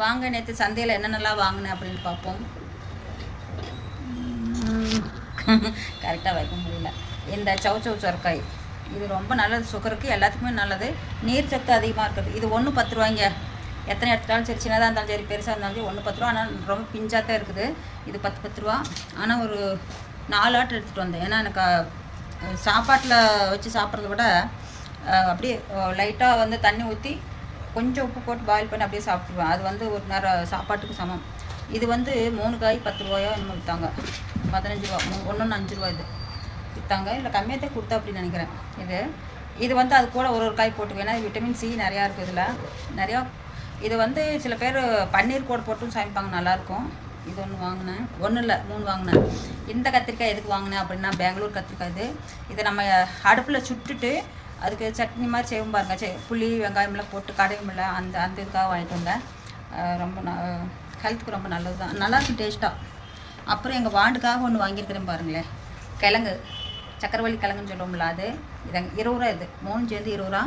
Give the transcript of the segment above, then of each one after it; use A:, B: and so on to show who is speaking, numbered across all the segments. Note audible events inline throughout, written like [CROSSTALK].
A: வாங்க நேற்று சந்தையில் என்னென்னலாம் வாங்கினேன் அப்படின்னு பார்ப்போம். [LAUGHS] கரெக்டாக வைக்க முடியல. இந்த சவு சவு சொரக்காய் இது ரொம்ப நல்லது. சுகருக்கு எல்லாத்துக்குமே நல்லது. நீர் சத்து அதிகமாக இருக்குது. இது ஒன்று பத்து ரூபாய்ங்க. எத்தனை எடுத்துட்டாலும் சரி சின்னதாக இருந்தாலும் சரி பெருசாக இருந்தாலும் சரி ஒன்று பத்து ரூபா. ஆனால் ரொம்ப பிஞ்சாக தான் இருக்குது. இது பத்து பத்து ரூபா. ஆனால் ஒரு நாலு ஆட்டு எடுத்துகிட்டு வந்தேன். ஏன்னா எனக்கு சாப்பாட்டில் வச்சு சாப்பிட்றத விட அப்படியே லைட்டாக வந்து தண்ணி ஊற்றி கொஞ்சம் உப்பு போட்டு பாயில் பண்ணி அப்படியே சாப்பிட்ருவேன் அது வந்து ஒரு நேரம் சாப்பாட்டுக்கு சமம். இது வந்து மூணு காய் பத்து ரூபாயோ என்னமோ விற்றாங்க பதினஞ்சு ரூபா. ஒன்று அஞ்சு ரூபா இது. விற்றாங்க இல்லை கம்மியாக தான் கொடுத்தா அப்படின்னு நினைக்கிறேன். இது இது வந்து அது கூட ஒரு ஒரு காய் போட்டுக்கேன் ஏன்னா விட்டமின் சி நிறையா இருக்குது இதில். நிறையா இது வந்து சில பேர் பன்னீர் கூட போட்டும் சமைப்பாங்க. நல்லாயிருக்கும். இது ஒன்று வாங்கினேன். ஒன்றும் இல்லை மூணு வாங்கினேன். இந்த கத்திரிக்காய் எதுக்கு வாங்கினேன் அப்படின்னா பெங்களூர் கத்திரிக்காய் இது. இதை நம்ம அடுப்பில் சுட்டுட்டு அதுக்கு சட்னி மாதிரி செய்வோம் பாருங்கள் செ புளி வெங்காயமெல்லாம் போட்டு கடையும் அந்த அந்த இதுக்காக வாங்கிட்டு வந்தேன். ரொம்ப ந ஹெல்த்துக்கு ரொம்ப நல்லது தான். நல்லாயிருக்கும் டேஸ்ட்டாக அப்புறம் எங்கள் வாண்டுக்காக ஒன்று வாங்கியிருக்கிறேன் பாருங்களேன். கிழங்கு சக்கரவள்ளி கிழங்குன்னு சொல்லுவோம்ல அது. இதாங்க இருபது ரூபா இது. மூணு சேர்ந்து இருபது ரூபா.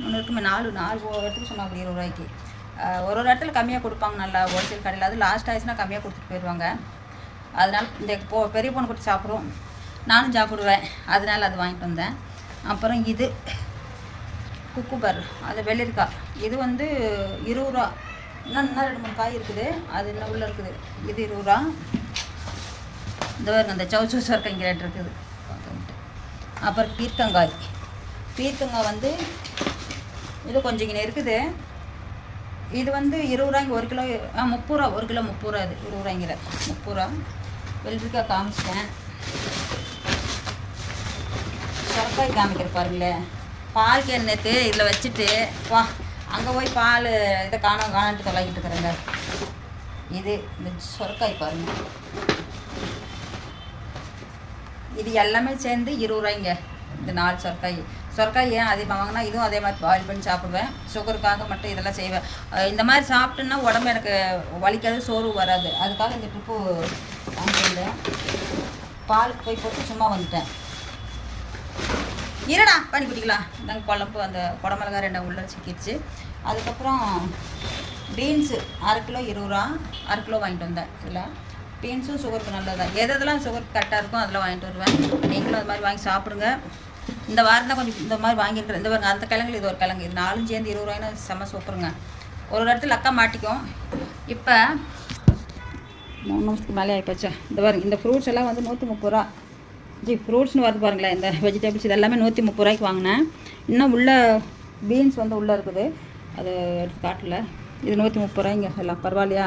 A: மூணு இருக்குமே நாலு நாலு இடத்துக்கு சொன்னாங்க இருபது ரூபாய்க்கு. ஒரு ஒரு இடத்துல கம்மியாக கொடுப்பாங்க நல்லா ஹோல்சேல் கடையில். அது லாஸ்ட் ஆயிடுச்சுன்னா கம்மியாக கொடுத்துட்டு போயிடுவாங்க அதனால் இந்த போ பெரிய பொண்ணு கொடுத்து சாப்பிடுவோம் நானும் சாப்பிடுவேன். அதனால் அது வாங்கிட்டு வந்தேன். அப்புறம் இது குக்குபர் அது வெள்ளரிக்காய் இது வந்து இருபது ரூபா. இன்னும் இன்னும் ரெண்டு மூணு காய் இருக்குது. அது இன்னும் உள்ளே இருக்குது. இது இருபது ரூபா. இந்த பாருங்க இந்த சவுச்சு சொர்க்கம் இங்கே ரேட் இருக்குது. அப்புறம் பீர்க்கங்காய். பீர்க்கங்காய் வந்து இது கொஞ்சம் இங்கே இருக்குது. இது வந்து இருபது ரூபாய் ஒரு கிலோ ஆ முப்பது ரூபா. ஒரு கிலோ முப்பது ரூபா இது. இருபது ரூபாய்ங்கிற முப்பது ரூபா. வெள்ளரிக்காய் காமிச்சிட்டேன். சொரக்காய் காமிக்கிற பாருங்களேன் பால் கேன் நேற்று இதில் வச்சுட்டு வா அங்கே போய் பால் இதை காணோம் காணான்ட்டு தொலைக்கிட்டு இருக்கிறேங்க. இது இந்த சொரக்காய் பாருங்க. இது எல்லாமே சேர்ந்து இருபது ரூபாய்ங்க இந்த நாலு சொரக்காய். சொரக்காய் ஏன் அதிகமாக வாங்கினா இதுவும் அதே மாதிரி பாயில் பண்ணி சாப்பிடுவேன். சுகருக்காக மட்டும் இதெல்லாம் செய்வேன். இந்த மாதிரி சாப்பிட்டேன்னா உடம்பு எனக்கு வலிக்காது சோர்வு வராது. அதுக்காக இந்த ட்ரிப்பு வாங்கியிருந்தேன். பாலுக்கு போய் போட்டு சும்மா வந்துட்டேன். இருடா பண்ணி குடிக்கலாம். இந்தாங்க குழம்பு அந்த குடமிளகா ரெண்டு உள்ள சிக்கிடுச்சு. அதுக்கப்புறம் பீன்ஸு அரை கிலோ இருபது ரூபா அரை கிலோ வாங்கிட்டு வந்தேன் இதில். பீன்ஸும் சுகருக்கு நல்லதா. எது எதெல்லாம் சுகருக்கு கரெக்டாக இருக்கும் அதெல்லாம் வாங்கிட்டு வருவேன். நீங்களும் அது மாதிரி வாங்கி சாப்பிடுங்க. இந்த வாரம் தான் கொஞ்சம் இந்த மாதிரி வாங்கியிருக்கிறேன் இந்த பாருங்க அந்த கிழங்கு இது ஒரு கிழங்கு. இது நாலும் சேர்ந்து இருபது ரூபாய்னு செம்ம சூப்பருங்க. ஒரு ஒரு இடத்துல அக்கா மாட்டிக்கும். இப்போ மூணு நிமிஷத்துக்கு மேலே ஆகிப்போச்சு இந்த பாருங்க இந்த ஃப்ரூட்ஸ் எல்லாம் வந்து நூற்றி முப்பது ரூபா. ஜி ஃப்ரூட்ஸ்னு வருது பாருங்களேன். இந்த வெஜிடபிள்ஸ் இது எல்லாமே நூற்றி முப்பது ரூபாய்க்கு வாங்கினேன். இன்னும் உள்ள பீன்ஸ் வந்து உள்ளே இருக்குது. அது எடுத்து காட்டல. இது நூற்றி முப்பது ரூபாய்ங்க. எல்லாம் பரவாயில்லையா?